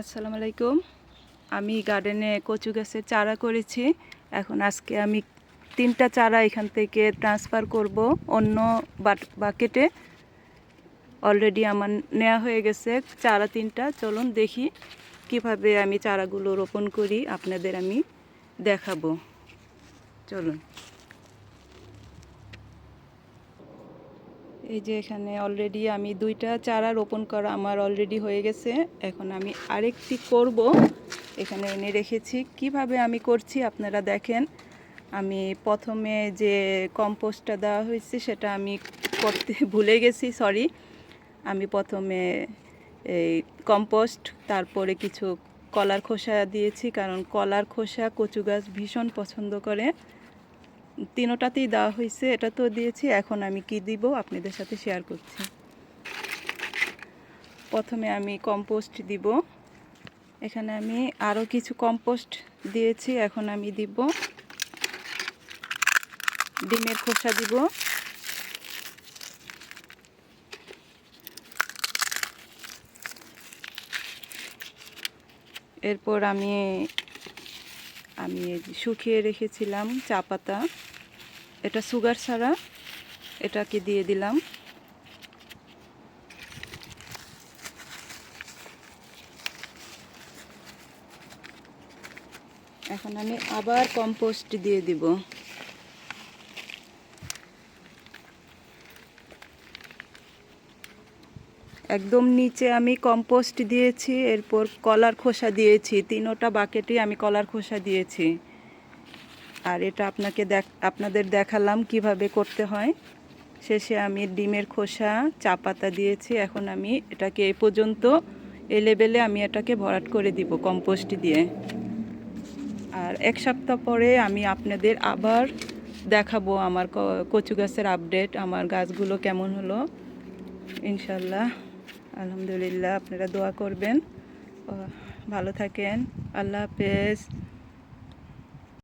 আসসালামু আলাইকুম। আমি গার্ডেনে কচু গাছের চারা করেছি। এখন আজকে আমি তিনটা চারা এখান থেকে ট্রান্সফার করব অন্য বাকেটে। অলরেডি আমার নেওয়া হয়ে গেছে চারা তিনটা। চলুন দেখি কীভাবে আমি চারাগুলো রোপণ করি। আপনাদের আমি দেখাবো। চলুন। এই যে এখানে অলরেডি আমি দুইটা চারা রোপণ করা আমার অলরেডি হয়ে গেছে। এখন আমি আরেকটি করব। এখানে এনে রেখেছি। কীভাবে আমি করছি আপনারা দেখেন। আমি প্রথমে যে কম্পোস্টটা দেওয়া হয়েছে সেটা আমি করতে ভুলে গেছি সরি আমি প্রথমে এই কম্পোস্ট, তারপরে কিছু কলার খোসা দিয়েছি, কারণ কলার খোসা কচু গাছ ভীষণ পছন্দ করে। তিনোটাতেই দেওয়া হয়েছে, এটা তো দিয়েছি, এখন আমি কি দিব আপনাদের সাথে শেয়ার করছি। প্রথমে আমি কম্পোস্ট দিব। এখানে আমি আরও কিছু কম্পোস্ট দিয়েছি, এখন আমি দিব। ডিমের খোসা দিব। এরপর আমি আমি শুকিয়ে রেখেছিলাম চা পাতা। এটা সুগার ছাড়া এটাকে দিয়ে দিলাম। এখন আমি আবার কম্পোস্ট দিয়ে দিব। একদম নিচে আমি কম্পোস্ট দিয়েছি, এরপর কলার খোসা দিয়েছি, তিনোটা বাকেটে আমি কলার খোসা দিয়েছি। আর এটা আপনাকে দেখ, আপনাদের দেখালাম কীভাবে করতে হয়। শেষে আমি ডিমের খোসা, চা পাতা দিয়েছি, এখন আমি এটাকে এই পর্যন্ত এই লেভেলে আমি এটাকে ভরাট করে দিব কম্পোস্ট দিয়ে। আর এক সপ্তাহ পরে আমি আপনাদের আবার দেখাবো আমার কচু গাছের আপডেট আমার গাছগুলো কেমন হলো। ইনশাল্লাহ আলহামদুলিল্লাহ আপনারা দোয়া করবেন। ভালো থাকেন। আল্লাহ হাফেজ।